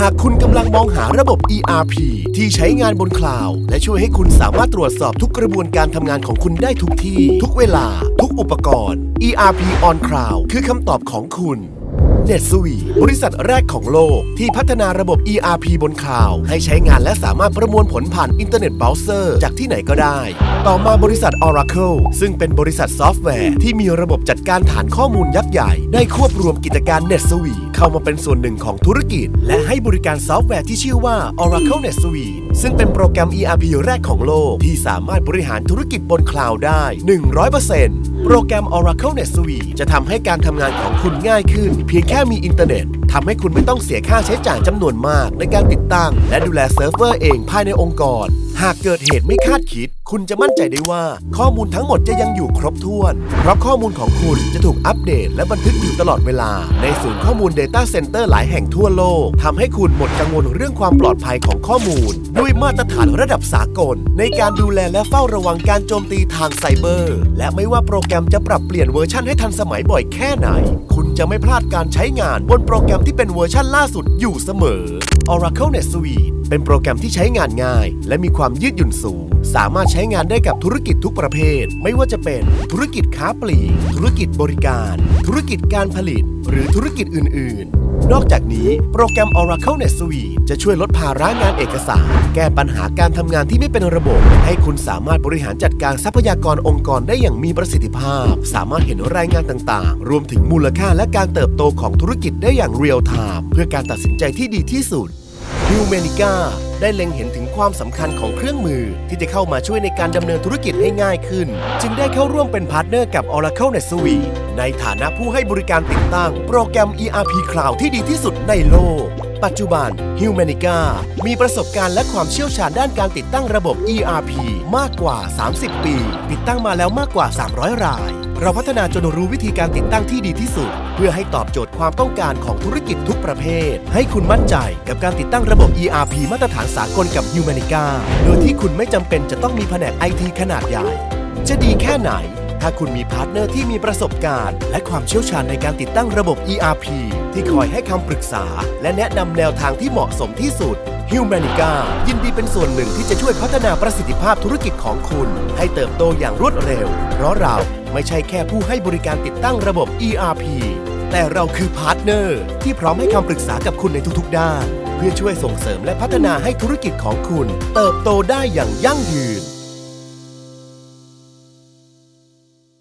หากคุณกำลังมองหาระบบ ERP ที่ใช้งานบนคลาวด์และช่วยให้คุณสามารถตรวจสอบทุกกระบวนการทำงานของคุณได้ทุกที่ ทุกเวลา ทุกอุปกรณ์ ERP on Cloud คือคำตอบของคุณ เน็ตสวีบริษัทแรกของโลกที่พัฒนาระบบ ERP บนคลาวด์ให้ใช้งานและสามารถประมวลผลผ่านอินเทอร์เน็ตเบราว์เซอร์จากที่ไหนก็ได้ ต่อมาบริษัท Oracle ซึ่งเป็นบริษัทซอฟต์แวร์ที่มีระบบจัดการฐานข้อมูลยักษ์ใหญ่ ได้ควบรวมกิจการ n e t s u i เข้ามาเป็นส่วนหนึ่งของธุรกิจ และให้บริการซอฟต์แวร์ที่ชื่อว่า Oracle n e t s u i ซึ่งเป็นโปรแกรม ERP แรกของโลกที่สามารถบริหารธุรกิจบนคลาวด์ได้ 100% โปรแกรม Oracle NetSuite จะทำให้การทำงานของคุณง่ายขึ้น เพียงแค่มีอินเทอร์เน็ตทำให้คุณไม่ต้องเสียค่าใช้จ่ายจำนวนมาก ในการติดตั้ง และดูแลเซิร์ฟเวอร์เองภายในองค์กร หากเกิดเหตุไม่คาดคิด คุณจะมั่นใจได้ว่า ข้อมูลทั้งหมดจะยังอยู่ครบถ้วน เพราะข้อมูลของคุณจะถูกอัปเดต และบันทึกอยู่ตลอดเวลา ในศูนย์ข้อมูล Data Center หลายแห่งทั่วโลกทำให้คุณหมดกังวลเรื่องความปลอดภัยของข้อมูล ด้วยมาตรฐานระดับสากล ในการดูแลและเฝ้าระวังการโจมตีทางไซเบอร์ และไม่ว่าโปรแกรมจะปรับเปลี่ยนเวอร์ชันให้ทันสมัยบ่อยแค่ไหน คุณจะไม่พลาดการใช้งานบนโปรแกรมที่เป็นเวอร์ชันล่าสุดอยู่เสมอ Oracle NetSuite เป็นโปรแกรมที่ใช้งานง่าย และมีความยืดหยุ่นสูง สามารถใช้งานได้กับธุรกิจทุกประเภท ไม่ว่าจะเป็นธุรกิจค้าปลีก ธุรกิจบริการ ธุรกิจการผลิต หรือธุรกิจอื่น ๆ นอกจากนี้โปรแกรม Oracle NetSuite จะช่วยลดภาระงานเอกสาร แก้ปัญหาการทำงานที่ไม่เป็นระบบ ให้คุณสามารถบริหารจัดการทรัพยากรองค์กรได้อย่างมีประสิทธิภาพ สามารถเห็นรายงานต่าง ๆ รวมถึงมูลค่าและการเติบโตของธุรกิจได้อย่างเรียลไทม์เพื่อการตัดสินใจที่ดีที่สุด ฮิวเมนิก้าได้เล็งเห็นถึงความสำคัญของเครื่องมือที่จะเข้ามาช่วยในการดำเนินธุรกิจให้ง่ายขึ้น จึงได้เข้าร่วมเป็นพาร์ทเนอร์กับ Oracle NetSuite ในฐานะผู้ให้บริการติดตั้งโปรแกรม ERP Cloud ที่ดีที่สุดในโลก ปัจจุบัน h u m a n i c a มีประสบการณ์และความเชี่ยวชาญด้านการติดตั้งระบบ ERP มากกว่า 30 ปี ติดตั้งมาแล้วมากกว่า 300 ราย เราพัฒนาจนรู้วิธีการติดตั้งที่ดีที่สุด เพื่อให้ตอบโจทย์ความต้องการของธุรกิจทุกประเภท ให้คุณมั่นใจกับการติดตั้งระบบ ERP มาตรฐานสากลกับ h u m a n i c a โดยที่คุณไม่จำเป็นจะต้องมีแผนก IT ขนาดใหญ่ จะดีแค่ไหน ถ้าคุณมีพาร์ทเนอร์ที่มีประสบการณ์ และความเชี่ยวชาญในการติดตั้งระบบ ERP ที่คอยให้คำปรึกษา และแนะนำแนวทางที่เหมาะสมที่สุด h u m a n i c a ยินดีเป็นส่วนหนึ่งที่จะช่วยพัฒนาประสิทธิภาพธุรกิจของคุณ ให้เติบโตอย่างรวดเร็ว เพราะเราไม่ใช่แค่ผู้ให้บริการติดตั้งระบบ ERP แต่เราคือพาร์ทเนอร์ที่พร้อมให้คำปรึกษากับคุณในทุกๆด้าน เพื่อช่วยส่งเสริมและพัฒนาให้ธุรกิจของคุณ เติบโตได้อย่างยั่งยืน